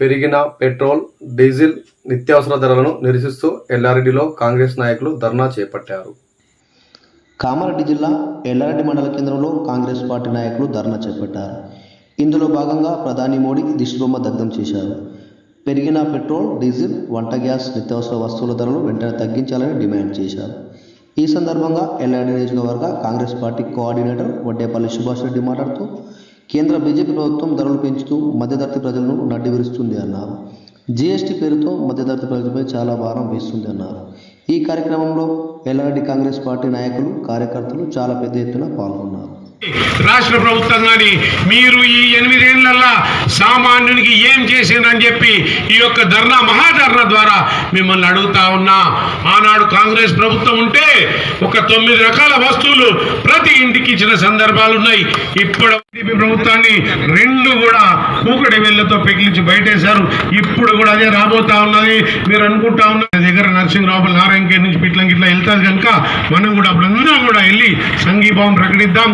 పెరిగిన petrol diesel నిత్యావసర ధరలను నిరసిస్తూ ఎల్లారెడ్డిలో కాంగ్రెస్ నాయకులు ధర్నా చేపట్టారు. కామారెడ్డి జిల్లా ఎల్లారెడ్డి మండల కేంద్రంలో కాంగ్రెస్ పార్టీ నాయకులు ధర్నా చేపట్టారు. ఇందులో భాగంగా ప్రధాని మోడీ దిష్టిబొమ్మ దగ్ధం చేశారు. పెరిగిన పెట్రోల్ డీజిల్ వంట గ్యాస్ నిత్యావసర వస్తువుల ధరలు వెంటనే తగ్గించాలని డిమాండ్ చేశారు. ఈ సందర్భంగా ఎల్లారెడ్డి నియోజకవర్గ కాంగ్రెస్ పార్టీ కోఆర్డినేటర్ వడ్డేపల్లి సుభాష్ రెడ్డి మాట్లాడుతూ కేంద్ర బీజేపీ ప్రభుత్వం ధరలు పెంచుతూ మధ్యతరగతి ప్రజలను నడ్డి విరుస్తుంది అన్నారు జీఎస్టీ పేరుతో మధ్యతరగతి ప్రజలపై చాలా భారం వేస్తుంది అన్నారు. ఈ కార్యక్రమంలో ఎల్ఆర్డి కాంగ్రెస్ పార్టీ నాయకులు కార్యకర్తలు చాలా పెద్ద ఎత్తున పాల్గొన్నారు. రాష్ట్ర ప్రభుత్వం కానీ మీరు ఈ ఎనిమిదేళ్ళల్లా సామాన్యునికి ఏం చేసిందని చెప్పి ఈ యొక్క ధర్నా మహాధర్నా ద్వారా మిమ్మల్ని అడుగుతా ఉన్నా. ఆనాడు కాంగ్రెస్ ప్రభుత్వం ఉంటే ఒక తొమ్మిది రకాల వస్తువులు ప్రతి ఇంటికి ఇచ్చిన సందర్భాలు ఉన్నాయి. ఇప్పుడు టీడీపీ ప్రభుత్వాన్ని రెండు కూడా కూకటి వేళ్ళతో పెగిలించి బయటేశారు. ఇప్పుడు కూడా అదే రాబోతా ఉన్నది. మీరు అనుకుంటా ఉన్న దగ్గర నరసింహరావు నారాయణఖేడ్ నుంచి పిట్లం గిట్లా వెళ్తారు కనుక మనం కూడా అప్పుడందరం కూడా వెళ్ళి సంఘీభావం ప్రకటిద్దాం.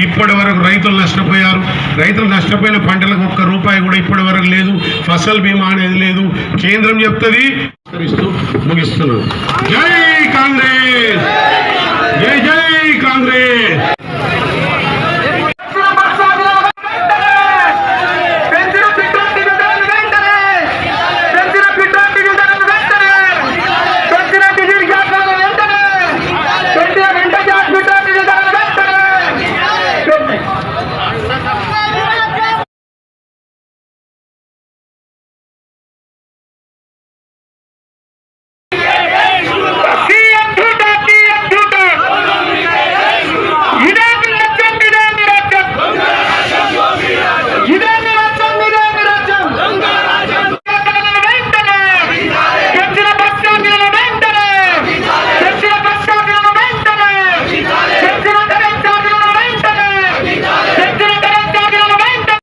ఇప్పటి వరకు రైతులు నష్టపోయారు. రైతులు నష్టపోయిన పంటలకు ఒక్క రూపాయి కూడా ఇప్పటి వరకు లేదు. ఫసల్ బీమా అనేది లేదు. కేంద్రం చెప్తుంది. నమస్కరిస్తూ ముగిస్తున్నాను. జై కాంగ్రెస్! జై జై కాంగ్రెస్!